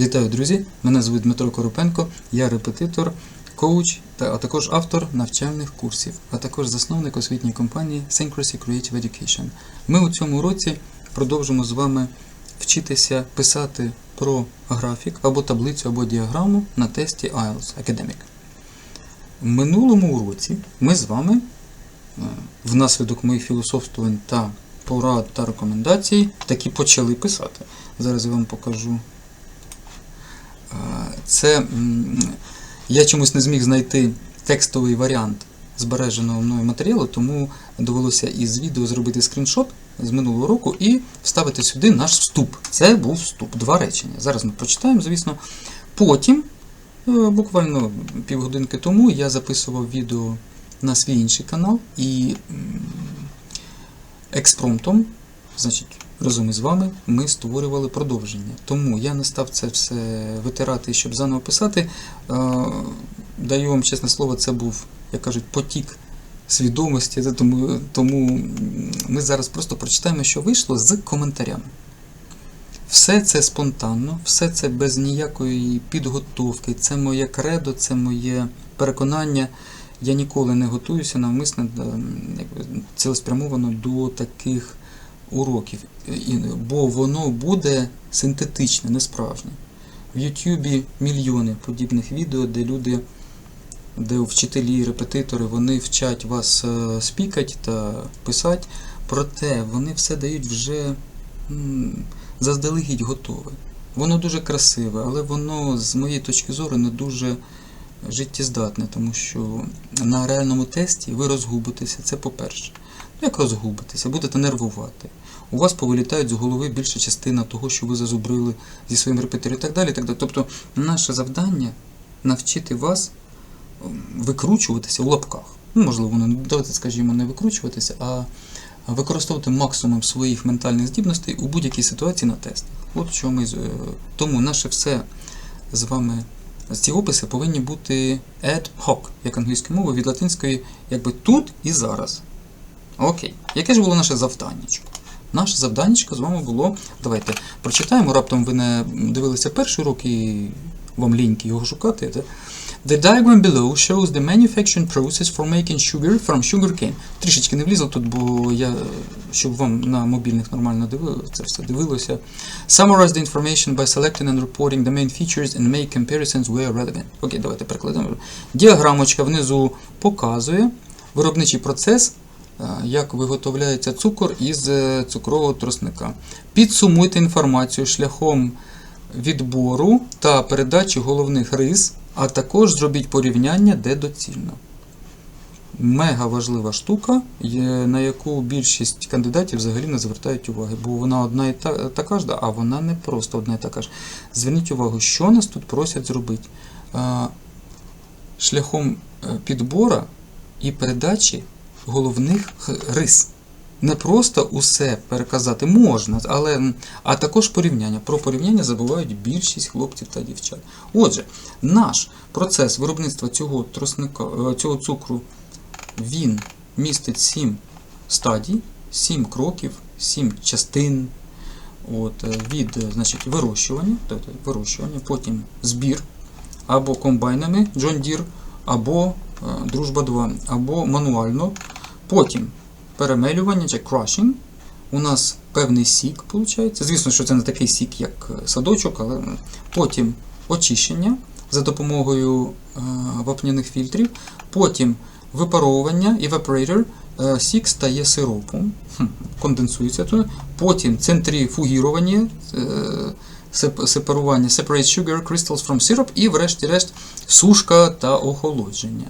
Вітаю, друзі! Мене звуть Дмитро Коропенко, я репетитор, коуч, та, а також автор навчальних курсів, а також засновник освітньої компанії Syncrosy Creative Education. Ми у цьому році продовжимо з вами вчитися писати про графік або таблицю, або діаграму на тесті IELTS Academic. В минулому уроці ми з вами, е, внаслідок моїх філософствувань та порад та рекомендацій, таки почали писати. Зараз я вам покажу. Це я чомусь не зміг знайти текстовий варіант збереженого мною матеріалу, тому довелося із відео зробити скріншот з минулого року і вставити сюди наш вступ. Це був вступ, два речення. Зараз ми прочитаємо, звісно. Потім, е, буквально півгодинки тому, я записував відео на свій інший канал і експромтом, значить, разом із вами ми створювали продовження. Тому я не став це все витирати, щоб заново писати. Е, Даю вам чесне слово, це був, як кажуть, потік свідомості. Тому, тому ми зараз просто прочитаємо, що вийшло з коментарями. Все це спонтанно, все це без ніякої підготовки. Це моє кредо, це моє переконання. Я ніколи не готуюся навмисно е, цілеспрямовано до таких уроків, бо воно буде синтетичне, не справжнє. В Ютубі мільйони подібних відео, де люди, де вчителі, репетитори, вони вчать вас е, спікати та писати, проте вони все дають вже заздалегідь готове. Воно дуже красиве, але воно, з моєї точки зору, не дуже життєздатне, тому що на реальному тесті ви розгубитеся, це по-перше. Як розгубитеся, будете нервувати. У вас повилітають з голови більша частина того, що ви зазубрили зі своїм репетитором і так далі. так далі. Тобто, наше завдання навчити вас викручуватися у лапках. Ну, можливо, не давайте скажімо, не викручуватися, а використовувати максимум своїх ментальних здібностей у будь-якій ситуації на тестах. От що ми е, тому наше все з вами. Ці описи повинні бути ad hoc, як англійською мовою, від латинської, якби тут і зараз. Окей. Яке ж було наше завданнячко? Наше завданнячко з вами було. Давайте прочитаємо. Раптом ви не дивилися перший урок і вам ліньки його шукати. Та? The diagram below shows the manufacturing process for making sugar from sugarcane. Трішечки не влізло тут, бо я, щоб вам на мобільних нормально дивило, це все дивилося. Summarize the information by selecting and reporting the main features and make comparisons where relevant. Окей, давайте перекладемо. Діаграмочка внизу показує виробничий процес, як виготовляється цукор із е, цукрового тросника. Підсумуйте інформацію шляхом відбору та передачі головних рис, а також зробіть порівняння, де доцільно. Мега важлива штука, на яку більшість кандидатів взагалі не звертають уваги, бо вона одна і така ж, а вона не просто одна і така ж. Зверніть увагу, що нас тут просять зробити. Шляхом е, підбора і передачі головних рис. Не просто усе переказати можна, але а також порівняння. Про порівняння забувають більшість хлопців та дівчат. Отже, наш процес виробництва цього тросника, е, цього цукру він містить 7 стадій, 7 кроків, 7 частин. От, е, від е, значить, вирощування, тобто вирощування, потім збір або комбайнами John Deere, або Дружба 2, або мануально. Потім перемелювання чи crushing. У нас певний сік, виходить. Звісно, що це не такий сік, як е, садочок, але потім очищення за допомогою е, вапняних фільтрів. Потім випаровування, evaporator, е, сік стає сиропом, конденсується тут. Потім центрифугірування, е, сеп- сепарування, separate sugar crystals from syrup і врешті-решт сушка та охолодження.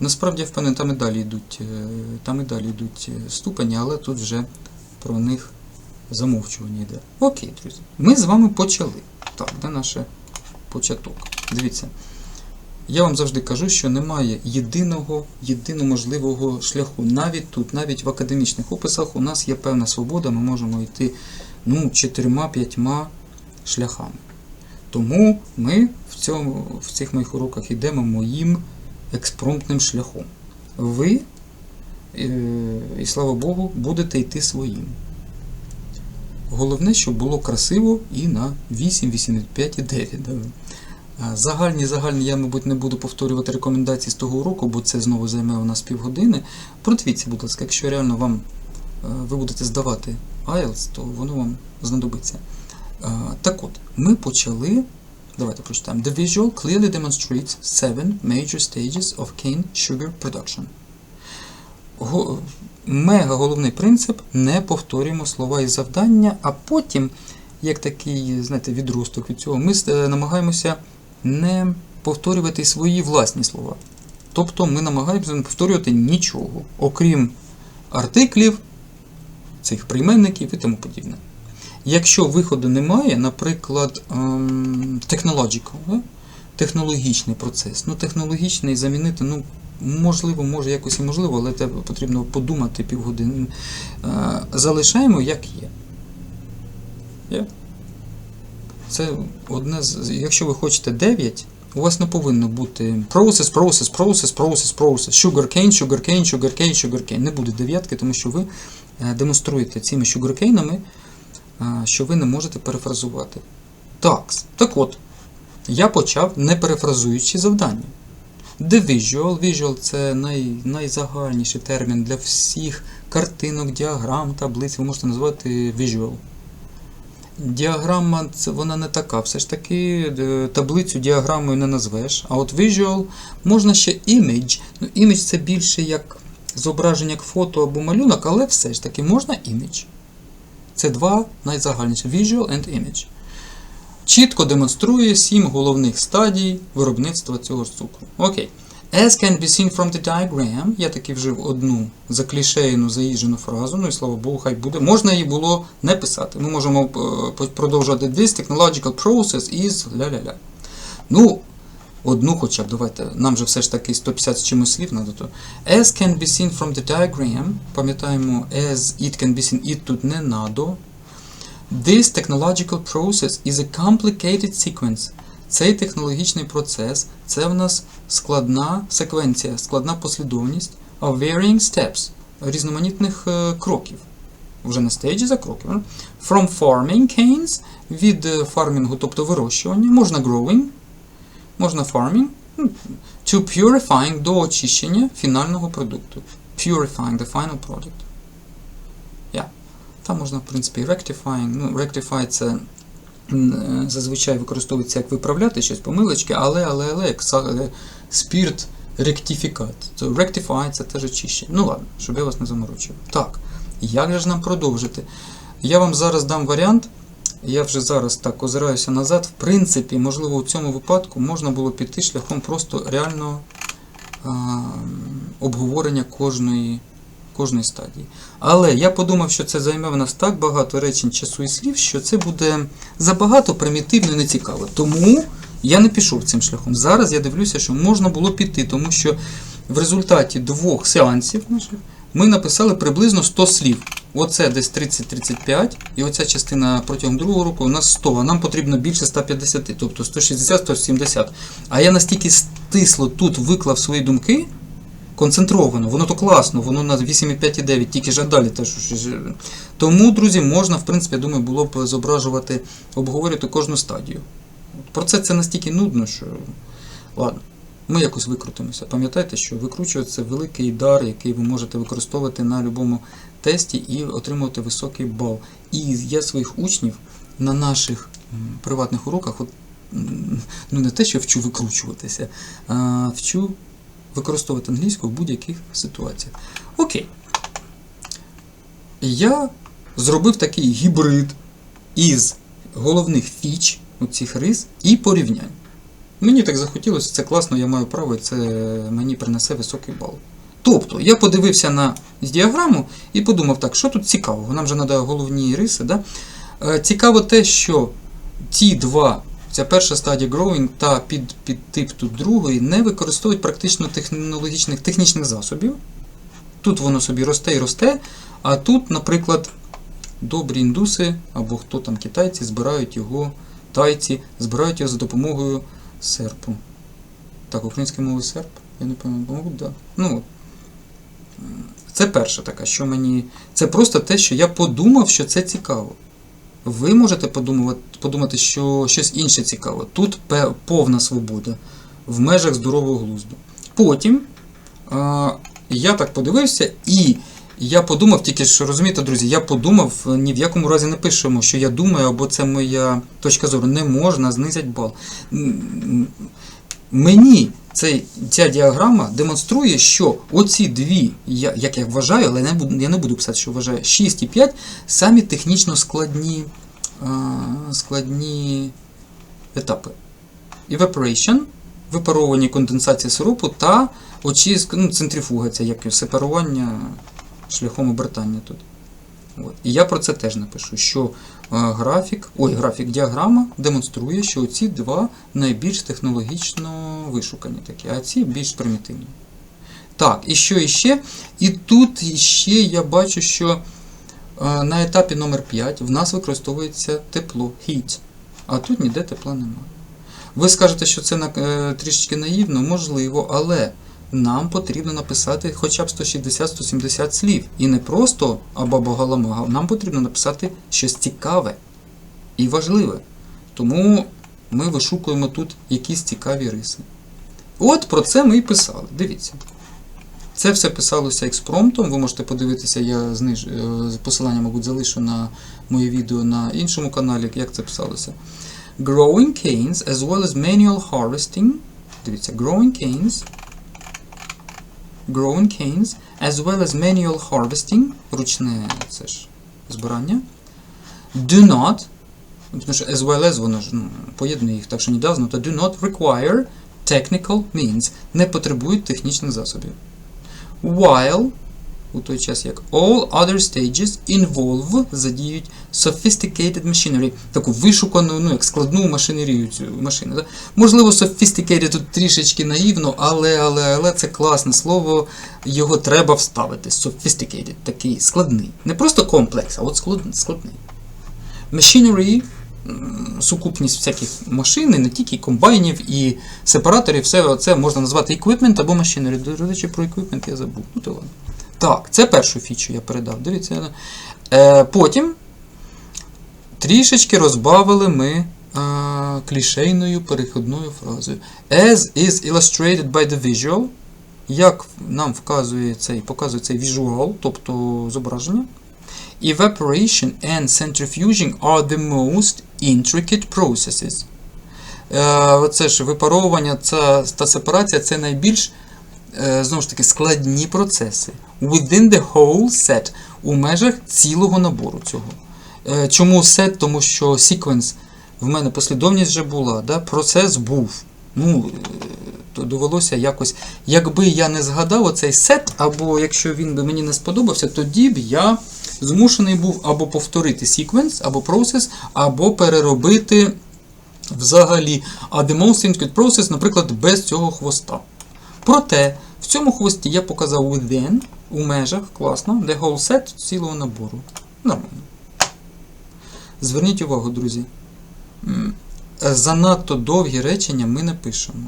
Насправді, я впевнений, там і далі йдуть, е, там і далі йдуть е, ступені, але тут вже про них замовчування йде. Окей, друзі. Ми з вами почали. Так, де наш початок? Дивіться. Я вам завжди кажу, що немає єдиного, єдиноможливого шляху. Навіть тут, навіть в академічних описах, у нас є певна свобода, ми можемо йти ну, чотирма-п'ятьма шляхами. Тому ми в, цьому, в цих моїх уроках йдемо моїм експромтним шляхом. Ви, е, і слава Богу, будете йти своїм. Головне, щоб було красиво і на 8, 8,5 і 9. Загальні, загальні, я, мабуть, не буду повторювати рекомендації з того уроку, бо це знову займе у нас півгодини. Продивіться, будь ласка, якщо реально вам е, ви будете здавати IELTS, то воно вам знадобиться. Так от, ми почали. Давайте прочитаємо. The visual clearly demonstrates seven major stages of cane sugar production. Мега головний принцип не повторюємо слова і завдання, а потім, як такий, знаєте, відросток від цього, ми е, намагаємося не повторювати свої власні слова. Тобто ми намагаємося не повторювати нічого, окрім артиклів, цих прийменників і тому подібне. Якщо виходу немає, наприклад, ем, technological, технологічний процес. Ну, технологічний замінити, ну, можливо, може якось і можливо, але тебе потрібно подумати півгодини. Е, залишаємо як є. Це одне з. Якщо ви хочете 9, у вас не повинно бути process, process, process, process, process, sugarcane, sugarcane, sugarcane, sugarcane. Не буде дев'ятки, тому що ви е, демонструєте цими sugarcane'ами, що ви не можете перефразувати. Так, так от, я почав не перефразуючи завдання. The visual. Visual це най, найзагальніший термін для всіх картинок, діаграм, таблиць. Ви можете назвати visual. Діаграма це вона не така. Все ж таки е, таблицю діаграмою не назвеш. А от visual можна ще image. Ну, image це більше як зображення як фото або малюнок, але все ж таки можна image. Це два найзагальніші visual and image. Чітко демонструє сім головних стадій виробництва цього цукру. Окей. As can be seen from the diagram, я таки вжив одну заклішеєну, заїжджену фразу, ну і слава Богу, хай буде. Можна її було не писати. Ми можемо е, продовжувати this technological process is ля-ля-ля. Ну, одну хоча б, давайте, нам же все ж таки 150 з чимось слів надо то. As can be seen from the diagram, пам'ятаємо, as it can be seen, it тут не надо. This technological process is a complicated sequence. Цей технологічний процес це в нас складна секвенція, складна послідовність of varying steps, різноманітних е, кроків. Вже не стейджі за кроків. е? From farming canes від е, фармінгу, тобто вирощування, можна growing, можна farming, to purifying до очищення фінального продукту. Purifying the final product. Yeah. Там можна, в принципі, rectifying. Ну, rectify це е, зазвичай використовується як виправляти щось помилочки, але, але, але, як е, спірт ректифікат. То rectify це теж очищення. Ну ладно, щоб я вас не заморочував. Так, як же ж нам продовжити? Я вам зараз дам варіант. Я вже зараз так озираюся назад. В принципі, можливо, у цьому випадку можна було піти шляхом просто реального а, обговорення кожної, кожної стадії. Але я подумав, що це займе в нас так багато речень, часу і слів, що це буде забагато примітивно і нецікаво. Тому я не пішов цим шляхом. Зараз я дивлюся, що можна було піти, тому що в результаті двох сеансів ми написали приблизно 100 слів. Оце десь 30-35, і оця частина протягом другого року у нас 100, а нам потрібно більше 150, тобто 160-170. А я настільки стисло тут виклав свої думки, концентровано, воно то класно, воно на 8,5,9, тільки ж далі. Тому, друзі, можна, в принципі, я думаю, було б зображувати, обговорювати кожну стадію. Про це це настільки нудно, що. Ладно, ми якось викрутимося. Пам'ятайте, що викручувати це великий дар, який ви можете використовувати на будь-якому тесті і отримувати високий бал. І я своїх учнів на наших приватних уроках, от, ну не те, що вчу викручуватися, а вчу використовувати англійську в будь-яких ситуаціях. Окей. Я зробив такий гібрид із головних фіч цих рис і порівнянь. Мені так захотілося, це класно, я маю право, і це мені принесе високий бал. Тобто, я подивився на діаграму і подумав, так, що тут цікавого? Нам же треба головні риси. Да? Е, Цікаво те, що ті два, ця перша стадія growing та під, під тип тут другої, не використовують практично технологічних технічних засобів. Тут воно собі росте і росте, а тут, наприклад, добрі індуси або хто там китайці збирають його, тайці, збирають його за допомогою серпу. Так, українською мовою серп? Я не пам'ятаю, мабуть, да. Ну, це перша така, що мені. Це просто те, що я подумав, що це цікаво. ви можете подумати, подумати, що щось інше цікаве. Тут повна свобода в межах здорового глузду. Потім е, я так подивився і я подумав тільки, що розумієте, друзі, я подумав, ні в якому разі не пишемо, що я думаю, або це моя точка зору. Не можна знизити бал. Мені цей, ця діаграма демонструє, що оці дві, я, як я вважаю, але не буду, я не буду писати, що вважаю, 6 і 5 самі технічно складні, а, складні етапи. Evaporation, випаровування конденсації сиропу та очистка, ну, центрифуга, це як сепарування шляхом обертання тут. От. І я про це теж напишу, що е, графік, ой, графік діаграма демонструє, що ці два найбільш технологічно вишукані такі, а ці більш примітивні. Так, і що іще? І тут іще я бачу, що е, на етапі номер 5 в нас використовується тепло, heat, а тут ніде тепла немає. Ви скажете, що це е, трішечки наївно, можливо, але нам потрібно написати хоча б 160-170 слів. І не просто абабагаламага, нам потрібно написати щось цікаве і важливе. Тому ми вишукуємо тут якісь цікаві риси. От про це ми і писали. Дивіться. Це все писалося експромтом. Ви можете подивитися, я зниж... е, посилання, мабуть, залишу на моє відео на іншому каналі, як це писалося. Growing canes as well as manual harvesting. Дивіться, growing canes. Growing canes as well as manual harvesting. Ручне це ж збирання. Do not. As well as воно ж ну, поєднує їх, так що не does not, do not require technical means. Не потребують технічних засобів. While у той час як all other stages involve задіють sophisticated machinery, таку вишукану, ну як складну машинерію цю машину. Да? Можливо, sophisticated тут трішечки наївно, але, але, але це класне слово, його треба вставити. Sophisticated, такий складний. Не просто комплекс, а от склад- складний. Machinery сукупність всяких машин, не тільки комбайнів і сепараторів, все це можна назвати equipment або machinery. До речі, про equipment я забув. Ну, то ладно. Так, це першу фічу я передав. Дивіться. Е, потім трішечки розбавили ми е, клішейною переходною фразою. As is illustrated by the visual, як нам вказує цей, показує цей visual, тобто зображення. Evaporation and centrifuging are the most intricate processes. Е, оце ж випаровування це, та сепарація це найбільш знову ж таки складні процеси. Within the whole set у межах цілого набору цього. Е, чому set? Тому що sequence в мене послідовність вже була, да? процес був. Ну, е, то довелося якось. Якби я не згадав оцей сет, або якщо він би мені не сподобався, тоді б я змушений був або повторити sequence, або process, або переробити взагалі. А the most intricate process, наприклад, без цього хвоста. Проте, в цьому хвості я показав within, у межах, класно, the whole set цілого набору. Нормально. Зверніть увагу, друзі. Занадто довгі речення ми не пишемо.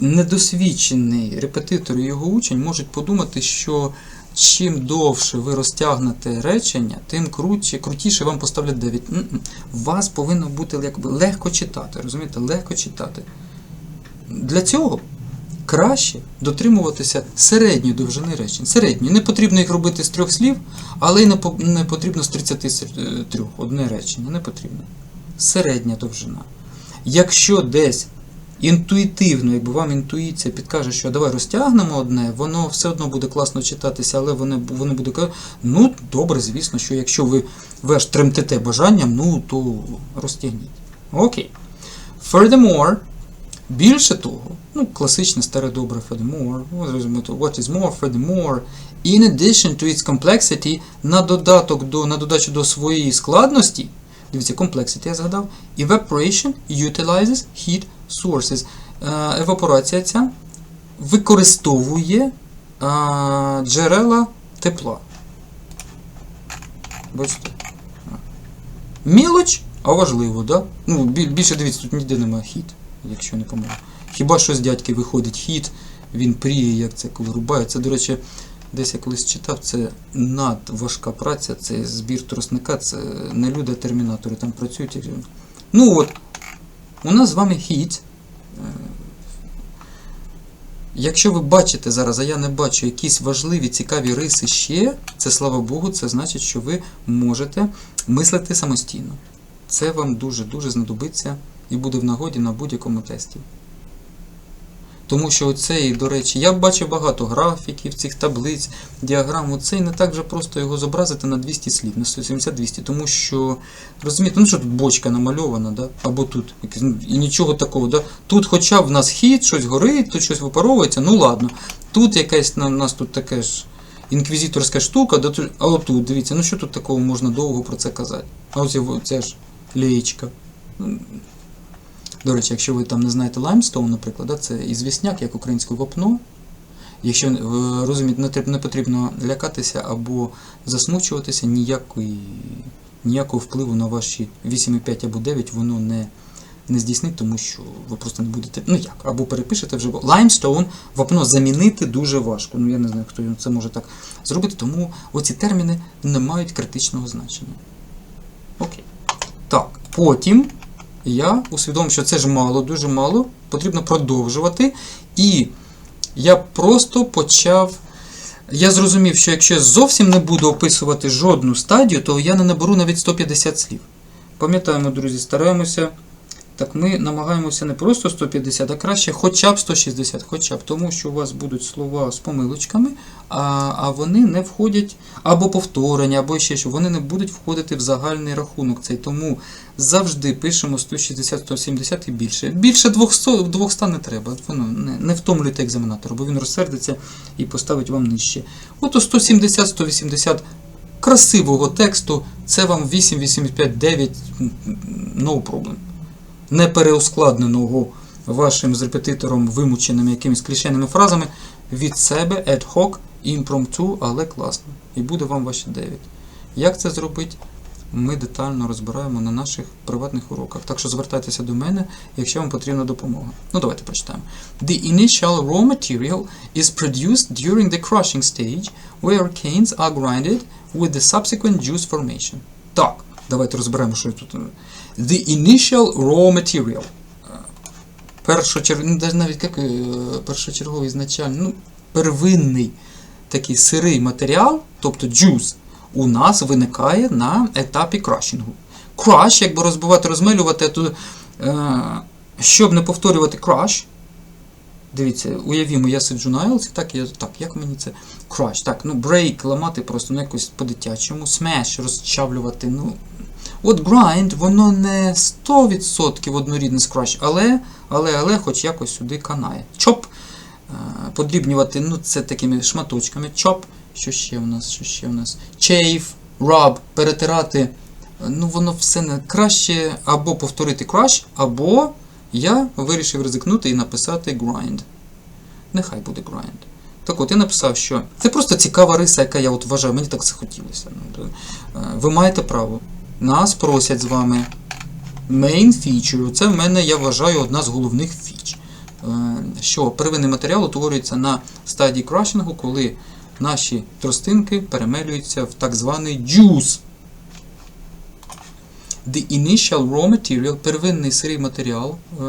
Недосвідчений репетитор і його учень можуть подумати, що чим довше ви розтягнете речення, тим круче, крутіше вам поставлять 9. М-м. Вас повинно бути якби легко читати, розумієте? Легко читати. Для цього краще дотримуватися середньої довжини речень. Середньої. Не потрібно їх робити з трьох слів, але й не, потрібно з 33 одне речення. Не потрібно. Середня довжина. Якщо десь інтуїтивно, якби вам інтуїція підкаже, що давай розтягнемо одне, воно все одно буде класно читатися, але воно, воно буде казати, ну добре, звісно, що якщо ви, аж тремтете бажанням, ну то розтягніть. Окей. Furthermore, більше того, ну, класичне старе добре furthermore, ну, what is more, furthermore, in addition to its complexity, на додаток до, на додачу до своєї складності, дивіться, complexity я згадав, evaporation utilizes heat sources. Е, Евапорація ця використовує е, джерела тепла. Бачите? Мілоч, а важливо, да? Ну, більше дивіться, тут ніде немає хіт, якщо не помилю. Хіба що з дядьки виходить хіт, він пріє, як це коли рубає. Це, до речі, Десь я колись читав, це надважка праця, це збір тросника, це не люди, а термінатори там працюють. Ну от, у нас з вами хід. Е, Якщо ви бачите зараз, а я не бачу якісь важливі, цікаві риси ще, це слава Богу, це значить, що ви можете мислити самостійно. Це вам дуже-дуже знадобиться і буде в нагоді на будь-якому тесті. Тому що оцей, до речі, я бачив багато графіків, цих таблиць, діаграм. Оцей не так вже просто його зобразити на 200 слів, на 170-200, тому що, розумієте, ну що тут бочка намальована, да? або тут, ну, і нічого такого. Да? Тут хоча б в нас хід, щось горить, тут щось випаровується, ну ладно. Тут якась на нас тут таке ж інквізиторська штука, да, а отут, дивіться, ну що тут такого можна довго про це казати? А ось ця ж леєчка. До речі, якщо ви там не знаєте лаймстоун, наприклад, да, це ізвісняк, як українське вапно. Якщо е, розумієте, не, потрібно лякатися або засмучуватися, ніякої, ніякого впливу на ваші 8,5 або 9 воно не, не здійснить, тому що ви просто не будете. Ну як, або перепишете вже. Limestone вапно замінити дуже важко. Ну я не знаю, хто це може так зробити, тому оці терміни не мають критичного значення. Окей. Так, потім я усвідомив, що це ж мало, дуже мало, потрібно продовжувати. І я просто почав. Я зрозумів, що якщо я зовсім не буду описувати жодну стадію, то я не наберу навіть 150 слів. Пам'ятаємо, друзі, стараємося. Так ми намагаємося не просто 150, а краще хоча б 160, хоча б тому, що у вас будуть слова з помилочками, а, а вони не входять або повторення, або ще що, вони не будуть входити в загальний рахунок цей. Тому завжди пишемо 160-170 і більше. Більше 200, 200 не треба. Воно не, не втомлюйте екзаменатора, бо він розсердиться і поставить вам нижче. Ото 170-180 красивого тексту, це вам 8, 85, 9, no problem не переускладненого вашим з репетитором вимученими якимись клішеними фразами від себе ad hoc, impromptu, але класно. І буде вам ваші 9. Як це зробити? Ми детально розбираємо на наших приватних уроках. Так що звертайтеся до мене, якщо вам потрібна допомога. Ну, давайте прочитаємо. The initial raw material is produced during the crushing stage, where canes are grinded with the subsequent juice formation. Так, давайте розберемо, що тут. The initial raw material. Першочерговий, ну, навіть як е, першочерговий ізначальний, ну, первинний такий сирий матеріал, тобто juice, у нас виникає на етапі крашінгу. Crush, якби розбивати, розмилювати, то е, щоб не повторювати crush, Дивіться, уявімо, я сиджу на IELTS, так, я, так, як мені це crush, так, ну, break, ламати просто ну, якось по-дитячому, smash, розчавлювати, ну, От grind, воно не 100% однорідне з crush, але, але, але хоч якось сюди канає. Chop, е, подрібнювати, ну, це такими шматочками. Chop, що ще у нас, що ще у нас? Chave, rub, перетирати. Ну, воно все не краще або повторити crush, або я вирішив ризикнути і написати grind. Нехай буде grind. Так от, я написав, що це просто цікава риса, яка я от вважаю, мені так захотілося. Ну, е, Ви маєте право. Нас просять з вами main feature. Це в мене, я вважаю, одна з головних фіч. Е, Що первинний матеріал утворюється на стадії крашингу, коли наші тростинки перемелюються в так званий juice. The initial raw material, первинний сирий матеріал, е,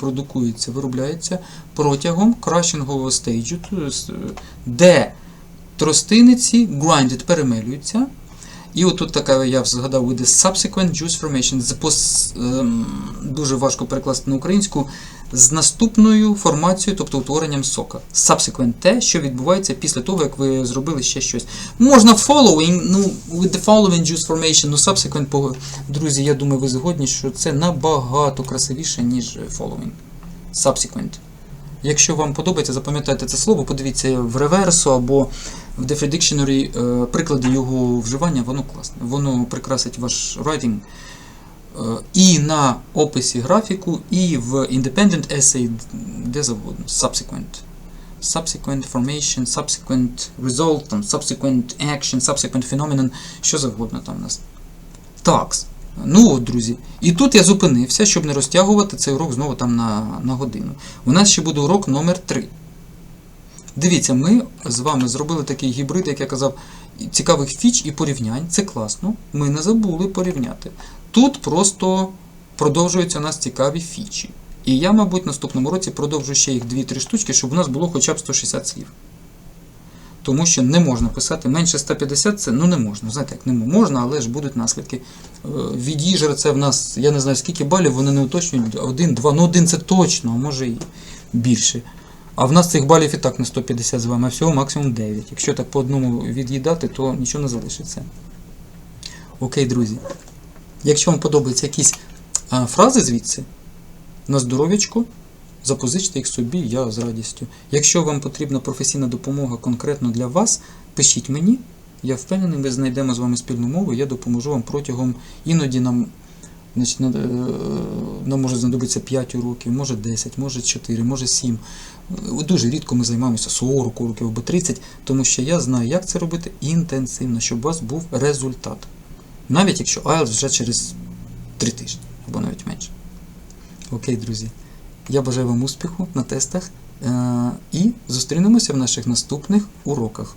продукується, виробляється протягом крашингового стейджу, тобто, де тростиниці grinded перемелюються. І отут така, я згадав, the subsequent juice formation, ем, дуже важко перекласти на українську, з наступною формацією, тобто утворенням сока. Subsequent те, що відбувається після того, як ви зробили ще щось. Можна following, ну, with the following juice formation, ну subsequent, друзі, я думаю, ви згодні, що це набагато красивіше, ніж following. Subsequent. Якщо вам подобається, запам'ятайте це слово, подивіться в реверсу або в Dictionary е, приклади його вживання, воно класне. Воно прикрасить ваш е, і на описі графіку, і в Independent Essay, де завгодно. Subsequent. Subsequent formation, subsequent result, там, subsequent action, subsequent phenomenon, що завгодно там у нас. Такс. Ну от, друзі. І тут я зупинився, щоб не розтягувати цей урок знову там на, на годину. У нас ще буде урок номер 3. Дивіться, ми з вами зробили такий гібрид, як я казав, цікавих фіч і порівнянь. Це класно. Ми не забули порівняти. Тут просто продовжуються у нас цікаві фічі. І я, мабуть, наступному році продовжу ще їх 2-3 штучки, щоб у нас було хоча б 160 слів. Тому що не можна писати менше 150, це ну не можна. Знаєте, як не можна, але ж будуть наслідки. Е, Відіжер це в нас, я не знаю скільки балів, вони не уточнюють. Один, два, ну один це точно, а може і більше. А в нас цих балів і так не 150 з вами, а всього максимум 9. Якщо так по одному від'їдати, то нічого не залишиться. Окей, друзі. Якщо вам подобаються якісь а, фрази звідси, на здоров'ячко, запозичте їх собі, я з радістю. Якщо вам потрібна професійна допомога конкретно для вас, пишіть мені. Я впевнений, ми знайдемо з вами спільну мову, я допоможу вам протягом іноді нам. Значить, е, нам може знадобитися 5 уроків, може 10, може 4, може 7. Е, Дуже рідко ми займаємося 40 уроків або 30, тому що я знаю, як це робити інтенсивно, щоб у вас був результат. Навіть якщо IELTS вже через 3 тижні або навіть менше. Окей, друзі. Я бажаю вам успіху на тестах е, і зустрінемося в наших наступних уроках.